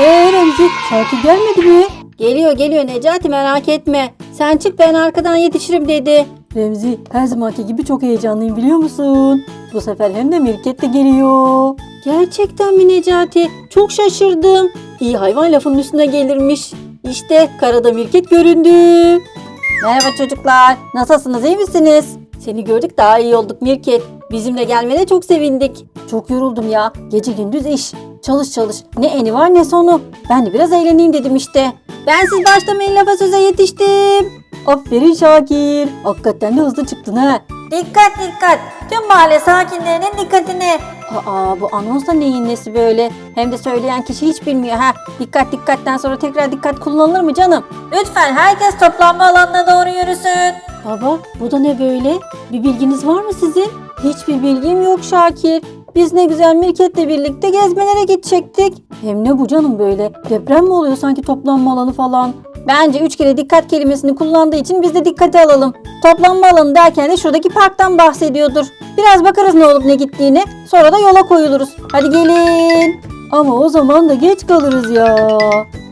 Ee Remzi Şakir gelmedi mi? Geliyor geliyor Necati merak etme. Sen çık ben arkadan yetişirim dedi. Remzi her zamanki gibi çok heyecanlıyım biliyor musun? Bu sefer hem de Mirket de geliyor. Gerçekten mi Necati? Çok şaşırdım. İyi hayvan lafının üstüne gelirmiş. İşte karada Mirket göründü. Merhaba çocuklar. Nasılsınız iyi misiniz? Seni gördük daha iyi olduk Mirket. Bizimle gelmene çok sevindik. Çok yoruldum ya. Gece gündüz iş. Çalış çalış. Ne eni var ne sonu. Ben de biraz eğleneyim dedim işte. Ben siz başlamayın lafa söze yetiştim. Aferin Şakir. Hakikaten de hızlı çıktın ha. Dikkat dikkat. Tüm mahalle sakinlerinin dikkatini. Aa bu anons da neyin nesi böyle? Hem de söyleyen kişi hiç bilmiyor ha. Dikkat dikkatten sonra tekrar dikkat kullanılır mı canım? Lütfen herkes toplanma alanına doğru yürüsün. Baba bu da ne böyle? Bir bilginiz var mı sizin? Hiçbir bilgim yok Şakir. Biz ne güzel Mirket'le birlikte gezmelere gidecektik. Hem ne bu canım böyle? Deprem mi oluyor sanki toplanma alanı falan? Bence üç kere dikkat kelimesini kullandığı için biz de dikkate alalım. Toplanma alanı derken de şuradaki parktan bahsediyordur. Biraz bakarız ne olup ne gittiğini. Sonra da yola koyuluruz. Hadi gelin. Ama o zaman da geç kalırız ya.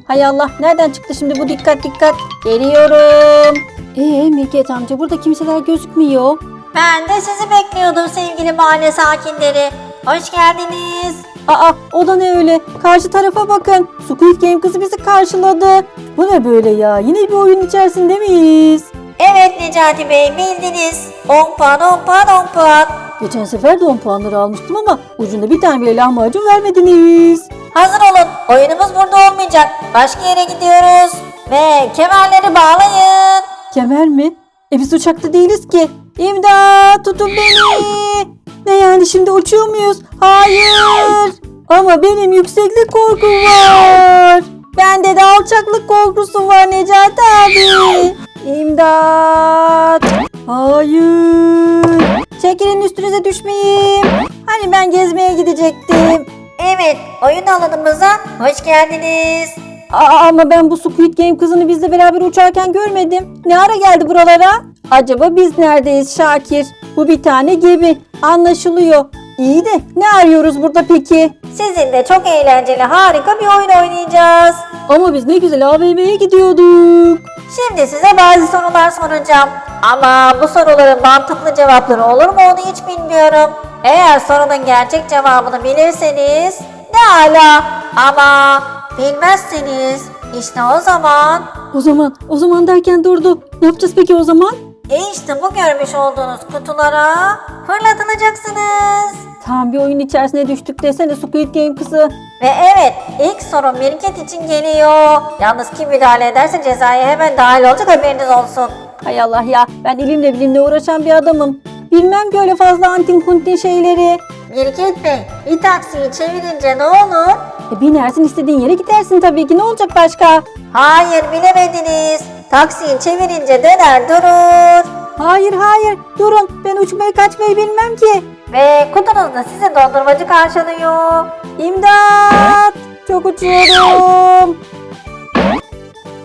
Hay Allah nereden çıktı şimdi bu dikkat dikkat? Geliyorum. Ee Mirket amca burada kimseler gözükmüyor. Ben de sizi bekliyordum sevgili mahalle sakinleri. Hoş geldiniz. Aa o da ne öyle? Karşı tarafa bakın. Squid Game kızı bizi karşıladı. Bu ne böyle ya? Yine bir oyun içerisinde miyiz? Evet Necati Bey bildiniz. 10 puan 10 puan 10 puan. Geçen sefer de 10 puanları almıştım ama ucunda bir tane bile lahmacun vermediniz. Hazır olun. Oyunumuz burada olmayacak. Başka yere gidiyoruz. Ve kemerleri bağlayın. Kemer mi? E biz uçakta değiliz ki. İmdat tutun beni. Ne yani şimdi uçuyor muyuz? Hayır. Ama benim yükseklik korkum var. Bende de alçaklık korkusu var Necati abi. İmdat. Hayır. Çekilin üstünüze düşmeyeyim. Hani ben gezmeye gidecektim. Evet oyun alanımıza hoş geldiniz. Aa, ama ben bu Squid Game kızını bizle beraber uçarken görmedim. Ne ara geldi buralara? Acaba biz neredeyiz Şakir? Bu bir tane gemi. Anlaşılıyor. İyi de ne arıyoruz burada peki? Sizinle çok eğlenceli harika bir oyun oynayacağız. Ama biz ne güzel AVM'ye gidiyorduk. Şimdi size bazı sorular soracağım. Ama bu soruların mantıklı cevapları olur mu onu hiç bilmiyorum. Eğer sorunun gerçek cevabını bilirseniz ne ala. Ama bilmezseniz işte o zaman O zaman, o zaman derken durdu. Ne yapacağız peki o zaman? E işte bu görmüş olduğunuz kutulara fırlatılacaksınız. Tam bir oyun içerisine düştük desene Squid Game kızı. Ve evet ilk soru Mirket için geliyor. Yalnız kim müdahale ederse cezaya hemen dahil olacak haberiniz olsun. Hay Allah ya ben elimle bilimle uğraşan bir adamım. Bilmem ki öyle fazla antin kuntin şeyleri. Mirket Bey bir taksiyi çevirince ne olur? E binersin istediğin yere gidersin tabii ki ne olacak başka? Hayır bilemediniz. Taksiyi çevirince döner durur. Hayır hayır durun ben uçmayı kaçmayı bilmem ki. Ve kutunuzda sizi dondurmacı karşılıyor. İmdat çok uçuyorum.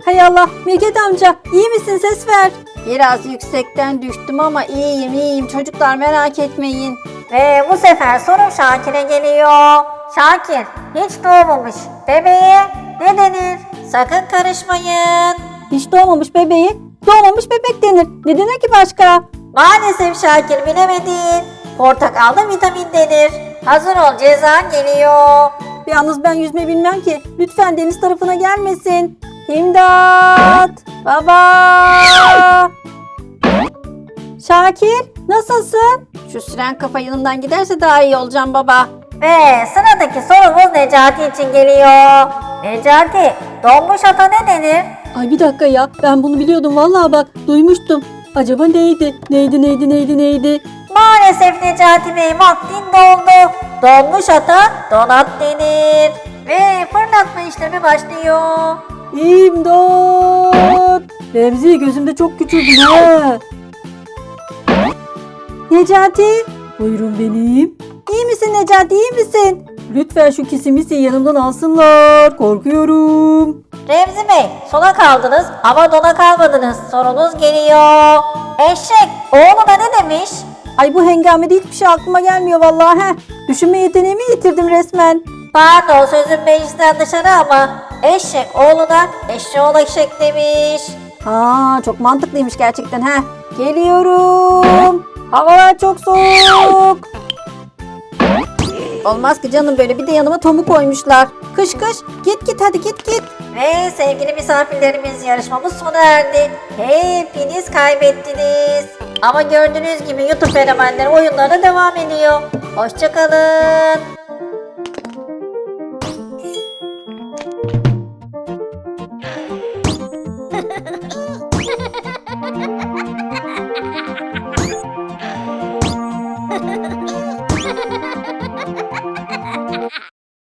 Hay Allah Mirket amca iyi misin ses ver. Biraz yüksekten düştüm ama iyiyim iyiyim çocuklar merak etmeyin. Ve bu sefer soru Şakir'e geliyor. Şakir hiç doğmamış. Bebeğe ne denir? Sakın karışmayın. Hiç doğmamış bebeği doğmamış bebek denir. Ne denir ki başka? Maalesef Şakir bilemedin. Portakalda vitamin denir. Hazır ol cezan geliyor. Yalnız ben yüzme bilmem ki. Lütfen deniz tarafına gelmesin. İmdat! Baba! Şakir nasılsın? Şu süren kafa yanımdan giderse daha iyi olacağım baba. Ve sıradaki sorumuz Necati için geliyor. Necati, donmuş ata ne denir? Ay bir dakika ya ben bunu biliyordum vallahi bak duymuştum. Acaba neydi? Neydi neydi neydi neydi? Maalesef Necati Bey vaktin doldu. Donmuş ata donat denir. Ve fırlatma işlemi başlıyor. İmdat! Remzi gözümde çok küçüldün ha. Necati? Buyurun benim. İyi misin Necati iyi misin? Lütfen şu kisimisi yanımdan alsınlar. Korkuyorum. Remzi Bey, sona kaldınız ama dona kalmadınız. Sorunuz geliyor. Eşek, oğluna ne demiş? Ay bu hengamede hiçbir şey aklıma gelmiyor vallahi. Heh. Düşünme yeteneğimi yitirdim resmen. Pardon sözüm meclisten dışarı ama eşek oğluna eşeğoğlu eşek demiş. Ha çok mantıklıymış gerçekten ha. Geliyorum. Havalar çok soğuk. Olmaz ki canım böyle bir de yanıma Tom'u koymuşlar. Kış kış git git hadi git git. Ve sevgili misafirlerimiz yarışmamız sona erdi. Hepiniz kaybettiniz. Ama gördüğünüz gibi YouTube fenomenleri oyunlarına devam ediyor. Hoşçakalın.